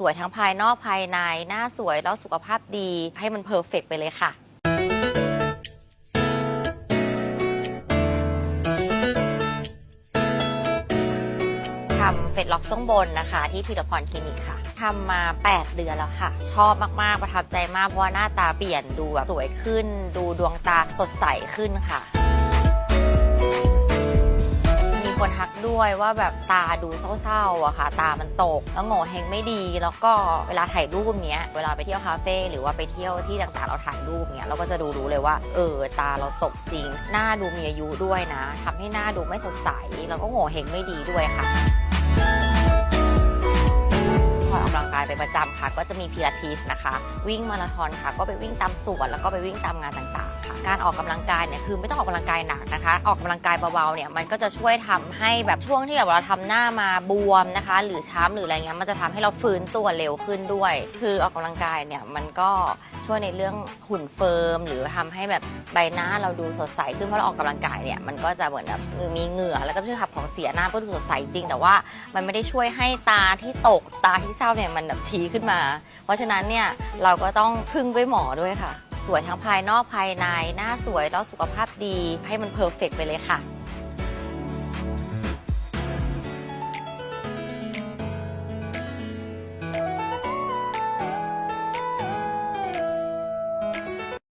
สวยทั้งภายนอกภายใน หน้าสวยแล้วสุขภาพดีให้มันเพอร์เฟกไปเลยค่ะ ทำเฟซล็อกช่งบนนะคะ ที่พีรพรคลินิกค่ะ ทำมา 8 เดือนแล้วค่ะ ชอบมาก ๆ ประทับใจมาก เพราะว่าหน้าตาเปลี่ยนดูแบบสวยขึ้น ดูดวงตาสดใสขึ้นค่ะ ด้วยว่าแบบตาดูเศร้าๆอะค่ะ ตามันตก แล้วโง่เฮงไม่ดี แล้วก็เวลาถ่ายรูปเนี้ย เวลาไปเที่ยวคาเฟ่หรือว่าไปเที่ยวที่ต่างๆเราถ่ายรูปเนี้ยเราก็จะดูรู้เลยว่า เออ ตาเราตกจริง หน้าดูมีอายุด้วยนะทำให้หน้าดูไม่สดใส แล้วก็โง่เฮงไม่ดีด้วยค่ะ เป็นประจำค่ะ ก็จะมีพิลาทิสนะคะ วิ่งมาราธอนค่ะ ก็ไปวิ่งตามสวนแล้วก็ไปวิ่งตามงานต่างๆค่ะ การออกกำลังกายเนี่ยคือไม่ต้องออกกำลังกายหนักนะคะ ออกกำลังกายเบาๆเนี่ยมันก็จะช่วยทำให้แบบช่วงที่แบบเราทำหน้ามาบวมนะคะ หรือช้ำหรืออะไรเงี้ยมันจะทำให้เราฟื้นตัวเร็วขึ้นด้วย คือออกกำลังกายเนี่ยมันก็ช่วยในเรื่องหุ่นเฟิร์ม หรือทำให้แบบใบหน้าเราดูสดใสขึ้นเพราะเราออกกำลังกายเนี่ยมันก็จะเหมือนแบบมีเหงื่อแล้วก็ช่วยขับของเสียหน้าก็ดูสดใสจริง แต่ว่ามันไม่ได้ช่วยให้ตาที่ตกตาที่เศร้าเนี่ยมันแบบชี้ขึ้นมา เพราะฉะนั้นเนี่ยเราก็ต้องพึ่งด้วยหมอด้วยค่ะ สวยทั้งภายนอกภายในหน้าสวยแล้วสุขภาพดีให้มันเพอร์เฟกไปเลยค่ะ